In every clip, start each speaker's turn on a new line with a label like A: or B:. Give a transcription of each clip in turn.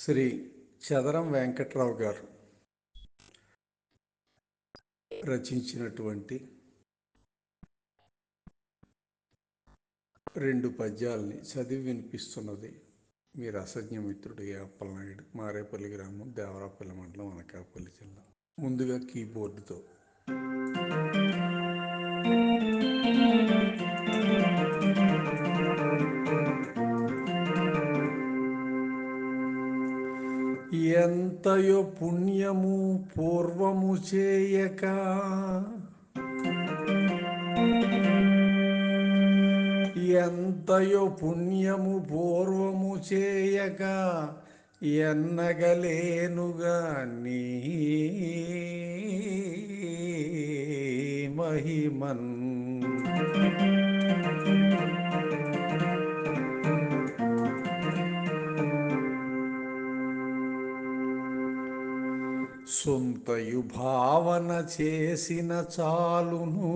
A: శ్రీ చదరం వెంకట్రావు గారు రచించినటువంటి రెండు పద్యాల్ని చదివి వినిపిస్తున్నది మీ రసజ్ఞ మిత్రుడు అప్పలనాయుడు మారేపల్లి గ్రామం దేవరాపల్లి మండలం అనకాపల్లి జిల్లా. ముందుగా కీబోర్డుతో. ఎంతయో పుణ్యము పూర్వము చేయక ఎంతయో పుణ్యము పూర్వము చేయక ఎన్నగలేనుగా నీ మహిమన్ సొంతయు భావన చేసిన చాలును.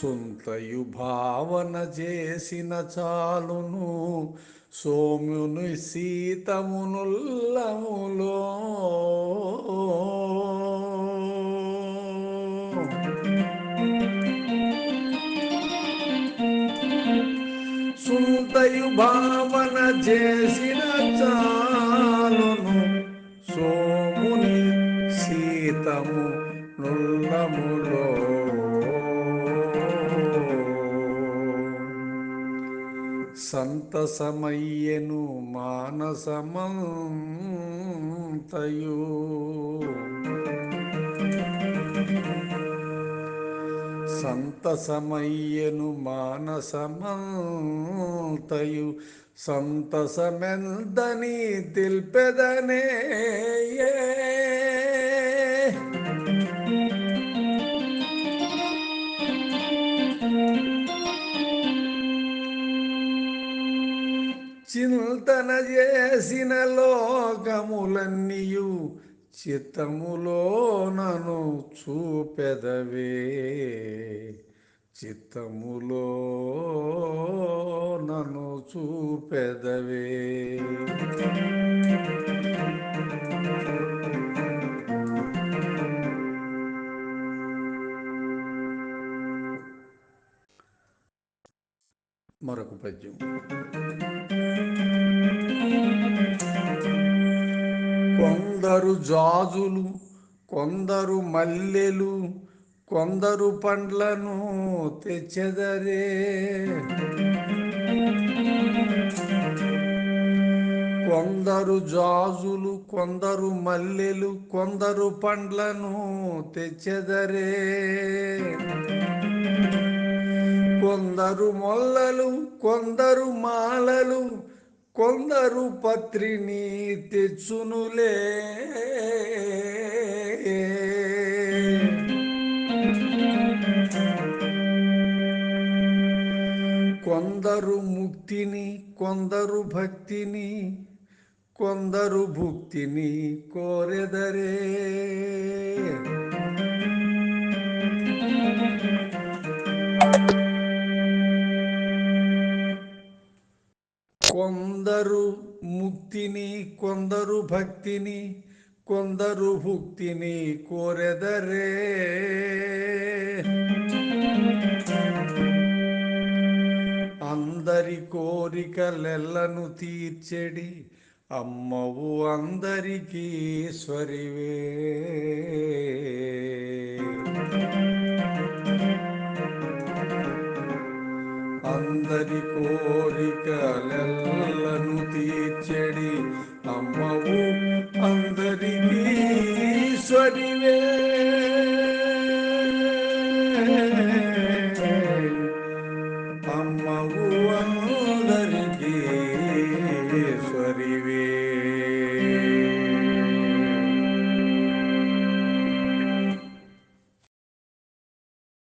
A: సొంతయు భావన చేసిన చాలును సోమ్యుని సీతమునుల్లములో. సుంతయు భావన చేసిన చాలును. సోముని సీతము నుల్లములో సంతసమయ్యను మానసమంతయు. సంతసమయ్యను మానసమంతయు. సంతసమెందని తెలిపెదనే చింతన చేసిన లోకములన్నీయు చిత్తములో నను చూపెదవే. చిత్తములో చూపెదవే. మరొక పద్యం. కొందరు జాజులు కొందరు మల్లెలు కొందరు పండ్లను తెచ్చెదరే. కొందరు జాజులు కొందరు మల్లెలు కొందరు పండ్లను తెచ్చెదరే. కొందరు మొల్లలు కొందరు మాలలు కొందరు పత్రిని తెచ్చునులే. కొందరు ముక్తిని కొందరు భక్తిని కొందరు భుక్తిని కోరెదరే కొందరు ముక్తిని కొందరు భక్తిని కొందరు భుక్తిని కోరెదరే అందరి కోరికలెల్లను తీర్చెడి. అమ్మవు అందరికీ స్వరివే. అందరి కోరికలెల్లను తీర్చెడి. అమ్మవు అందరికీ ईश्वरी वे